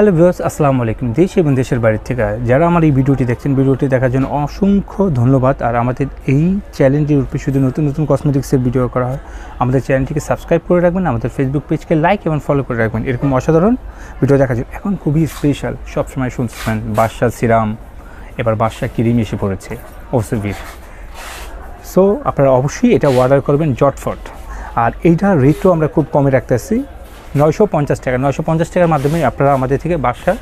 Hello viewers, আসসালামু আলাইকুম। দেশ এবং দেশের বাড়ির থেকে যারা আমার এই ভিডিওটি দেখছেন, ভিডিওটি দেখার জন্য অসংখ্য ধন্যবাদ। আর আমাদের এই চ্যানেলটির উপরে শুধু নতুন নতুন কসমেটিক্সের ভিডিও করা হয়, আমাদের চ্যানেলটিকে সাবস্ক্রাইব করে রাখবেন, আমাদের ফেসবুক পেজকে লাইক এবং ফলো করে রাখবেন। এরকম অসাধারণ ভিডিও দেখার জন্য এখন খুবই স্পেশাল সবসময় শুনছেন বাদশা সিরাম এবার বাদশা ক্রিম এসে পড়েছে? ওসিভির সো আপনারা অবশ্যই এটা অর্ডার করবেন জটফট। আর এইটার রেটও আমরা খুব কমে রাখতেছি। নয়শো পঞ্চাশ টাকা। নয়শো পঞ্চাশ টাকার মাধ্যমে আপনারা আমাদের থেকে বাসা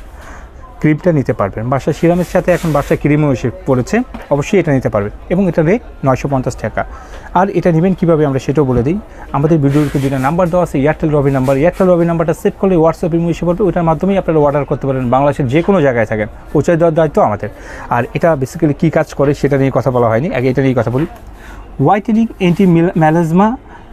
ক্রিমটা নিতে পারবেন। বাসা সিরামের সাথে এখন বাসা ক্রিমও এসে পড়েছে, অবশ্যই এটা নিতে পারবেন। এবং এটা রেট নয়শো পঞ্চাশ টাকা। আর এটা নেবেন কীভাবে আমরা সেটাও বলে দিই। আমাদের ভিডিওতে দুটো নাম্বার দেওয়া আছে Airtel Robi number Airtel Robi নাম্বারটা সেভ করলে হোয়াটসঅ্যাপ ইমো এসে পড়বে। ওটার মাধ্যমেই আপনারা অর্ডার করতে পারেন। বাংলাদেশের যে কোনো জায়গায় থাকেন। পৌঁছে দেওয়ার দায়িত্ব আমাদের। আর এটা বেসিক্যালি কী কাজ করে সেটা নিয়ে কথা বলা হয়নি। আগে এটা নিয়ে কথা বলি। Whitening anti melasma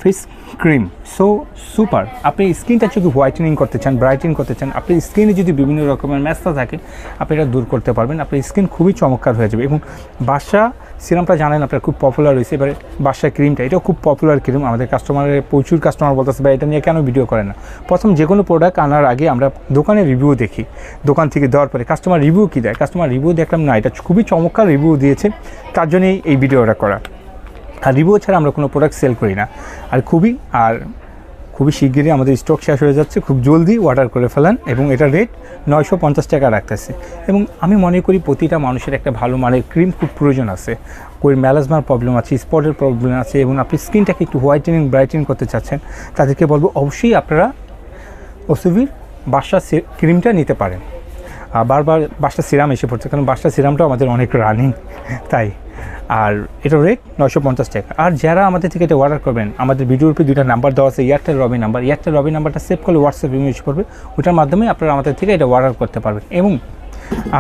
face cream. So super আপনি স্কিনটা যদি হোয়াইটেনিং করতে চান ব্রাইটেনিং করতে চান, আপনি স্কিনে যদি বিভিন্ন রকমের ম্যাস্তা থাকে, আপনি এটা দূর করতে পারবেন। আপনার স্কিন খুবই চমৎকার হয়ে যাবে এবং বাসা, সিরামটা জানেন আপনার খুব পপুলার হয়েছে, এবারে বাসা ক্রিমটা, এটাও খুব পপুলার ক্রিম। আমাদের কাস্টমারের প্রচুর কাস্টমার বলতেছে বা এটা নিয়ে কেন ভিডিও করে না? প্রথম যে কোনো প্রোডাক্ট আনার আগে আমরা দোকানে রিভিউ দেখি। দোকান থেকে দেওয়ার পরে কাস্টমার রিভিউ কী দেয়? কাস্টমার রিভিউ দেখলাম, না, এটা খুবই চমৎকার রিভিউ দিয়েছে, তার জন্যই এই ভিডিওটা করা। আর রিভিউ ছাড়া আমরা কোনো প্রোডাক্ট সেল করি না। আর খুবই আর খুবই শিগগিরই আমাদের স্টক শেষ হয়ে যাচ্ছে। খুব জলদি অর্ডার করে ফেলান এবং এটা রেট নয়শো পঞ্চাশ টাকা রাখতেছে। এবং আমি মনে করি প্রতিটা মানুষের একটা ভালো মানের ক্রিম খুব প্রয়োজন আছে। કોઈ ম্যালাজমার প্রবলেম আছে স্পটের প্রবলেম আছে এবং আপনি স্কিনটাকে একটু হোয়াইটেনিং ব্রাইটেনিং করতে চাচ্ছেন, তাদেরকে বলব অবশ্যই আপনারা ওসিভির বাসা ক্রিমটা নিতে পারেন। বারবার বাসটা সিরাম এসে পড়ছে, কারণ বাসটা সিরামটাও আমাদের অনেক রানিং তাই। আর এটার রেট নয়শো পঞ্চাশ টাকা। আর যারা আমাদের থেকে এটা অর্ডার করবেন, আমাদের ভিডিওর উপরে দুইটা নাম্বার দেওয়া আছে Airtel Robi number Airtel Robi নাম্বারটা সেভ করলে হোয়াটসঅ্যাপ ইউজ করবে, ওটার মাধ্যমে আপনারা আমাদের থেকে এটা অর্ডার করতে পারবেন। এবং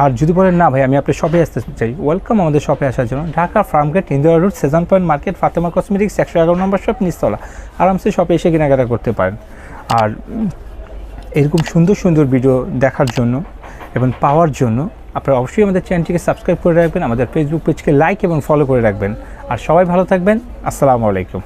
আর যদি বলেন, না ভাই, আমি আপনার শপে আসতে চাই। ওয়েলকাম আমাদের শপে আসার জন্য। Dhaka Farmgate Indira road Sezan point market Fatema cosmetics একশো এগারো নম্বর শপ নিস্তলা। আরামসে শপে এসে কেনাকাটা করতে পারেন। আর এরকম সুন্দর সুন্দর ভিডিও দেখার জন্য এবং পাওয়ার জন্য আপনারা অবশ্যই আমাদের চ্যানেলটিকে সাবস্ক্রাইব করে রাখবেন, আমাদের ফেসবুক পেজকে লাইক এবং ফলো করে রাখবেন। আর সবাই ভালো থাকবেন। আসসালামু আলাইকুম।